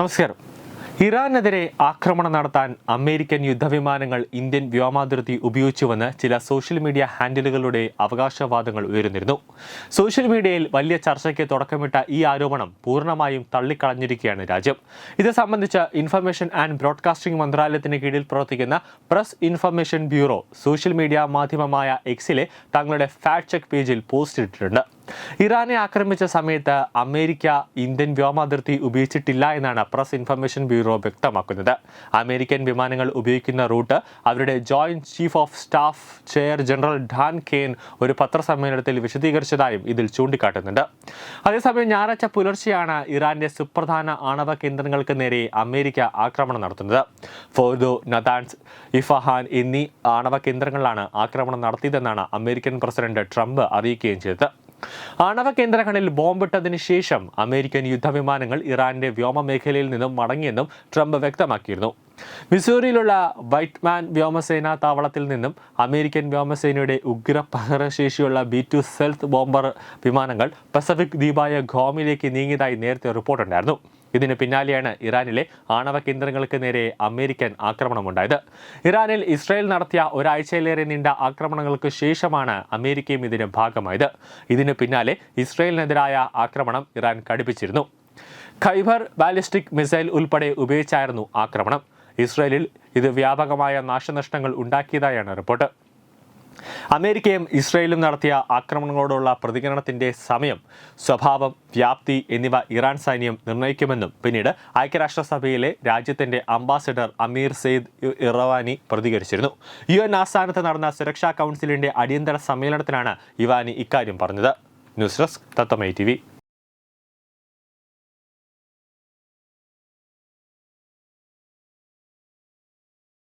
నమస్కారం ഇറാനെതിരെ ആക്രമണം നടത്താൻ അമേരിക്കൻ യുദ്ധവിമാനങ്ങൾ ഇന്ത്യൻ വ്യോമാതിർത്തി ഉപയോഗിച്ചുവെന്ന് ചില സോഷ്യൽ മീഡിയ ഹാൻഡിലുകളുടെ അവകാശവാദങ്ങൾ ഉയരുന്നിരുന്നു. സോഷ്യൽ മീഡിയയിൽ വലിയ ചർച്ചയ്ക്ക് തുടക്കമിട്ട ഈ ആരോപണം പൂർണമായും തള്ളിക്കളഞ്ഞിരിക്കുകയാണ് രാജ്യം. ഇത് സംബന്ധിച്ച് ഇൻഫർമേഷൻ ആൻഡ് ബ്രോഡ്കാസ്റ്റിംഗ് മന്ത്രാലയത്തിന് കീഴിൽ പ്രവർത്തിക്കുന്ന press information bureau social media മാധ്യമമായ എക്സിലെ തങ്ങളുടെ ഫാക്ട് ചെക്ക് പേജിൽ പോസ്റ്റ് ഇട്ടിട്ടുണ്ട്. ഇറാനെ ആക്രമിച്ച സമയത്ത് അമേരിക്ക ഇന്ത്യൻ വ്യോമാതിർത്തി ഉപയോഗിച്ചിട്ടില്ല എന്നാണ് പ്രസ് ഇൻഫർമേഷൻ ബ്യൂറോ വ്യക്തമാക്കുന്നത് അമേരിക്കൻ വിമാനങ്ങൾ ഉപയോഗിക്കുന്ന റൂട്ട് അവരുടെ joint chief of staff chair general Dan Caine ഒരു പത്രസമ്മേളനത്തിൽ വിശദീകരിച്ചതായും ഇതിൽ ചൂണ്ടിക്കാട്ടുന്നുണ്ട്. അതേസമയം ഞായറാഴ്ച പുലർച്ചെയാണ് ഇറാന്റെ സുപ്രധാന ആണവ കേന്ദ്രങ്ങൾക്ക് നേരെ അമേരിക്ക ആക്രമണം നടത്തുന്നത്. ഫോർദോ നദാൻസ് ഇഫഹാൻ എന്നീ ആണവ കേന്ദ്രങ്ങളിലാണ് ആക്രമണം നടത്തിയതെന്നാണ് അമേരിക്കൻ പ്രസിഡന്റ് ട്രംപ് അറിയിക്കുകയും ചെയ്തത്. ആണവ കേന്ദ്രങ്ങളിൽ ബോംബിട്ടതിന് ശേഷം അമേരിക്കൻ യുദ്ധവിമാനങ്ങൾ ഇറാന്റെ വ്യോമ മേഖലയിൽ നിന്നും മടങ്ങിയെന്നും ട്രംപ് വ്യക്തമാക്കിയിരുന്നു. മിസൂറിയിലുള്ള വൈറ്റ്മാൻ വ്യോമസേന താവളത്തിൽ നിന്നും അമേരിക്കൻ വ്യോമസേനയുടെ ഉഗ്ര പകരശേഷിയുള്ള ബി ടു സെൽത്ത് ബോംബർ വിമാനങ്ങൾ പസഫിക് ദ്വീപായ ഖോമിലേക്ക് നീങ്ങിയതായി നേരത്തെ റിപ്പോർട്ടുണ്ടായിരുന്നു. ഇതിന് പിന്നാലെയാണ് ഇറാനിലെ ആണവ കേന്ദ്രങ്ങൾക്ക് നേരെ അമേരിക്കൻ ആക്രമണമുണ്ടായത്. ഇറാനിൽ ഇസ്രായേൽ നടത്തിയ ഒരാഴ്ചയിലേറെ നീണ്ട ആക്രമണങ്ങൾക്ക് ശേഷമാണ് അമേരിക്കയും ഇതിന് ഭാഗമായത്. ഇതിന് പിന്നാലെ ഇസ്രായേലിനെതിരായ ആക്രമണം ഇറാൻ കടുപ്പിച്ചിരുന്നു ഖൈബർ ബാലിസ്റ്റിക് മിസൈൽ ഉൾപ്പെടെ ഉപയോഗിച്ചായിരുന്നു ആക്രമണം. ഇസ്രായേലിൽ ഇത് വ്യാപകമായ നാശനഷ്ടങ്ങൾ ഉണ്ടാക്കിയതായാണ് റിപ്പോർട്ട്. അമേരിക്കയും ഇസ്രയേലും നടത്തിയ ആക്രമണങ്ങളോടുള്ള പ്രതികരണത്തിന്റെ സമയം സ്വഭാവം വ്യാപ്തി എന്നിവ ഇറാൻ സൈന്യം നിർണയിക്കുമെന്നും പിന്നീട് ഐക്യരാഷ്ട്രസഭയിലെ രാജ്യത്തിന്റെ അംബാസിഡർ അമീർ സെയ്ദ് ഇറവാനി പ്രതികരിച്ചിരുന്നു. യു എൻ ആസ്ഥാനത്ത് നടന്ന സുരക്ഷാ കൗൺസിലിന്റെ അടിയന്തര സമ്മേളനത്തിലാണ് ഇവാനി ഇക്കാര്യം പറഞ്ഞത്. News desk തത്തമൈ T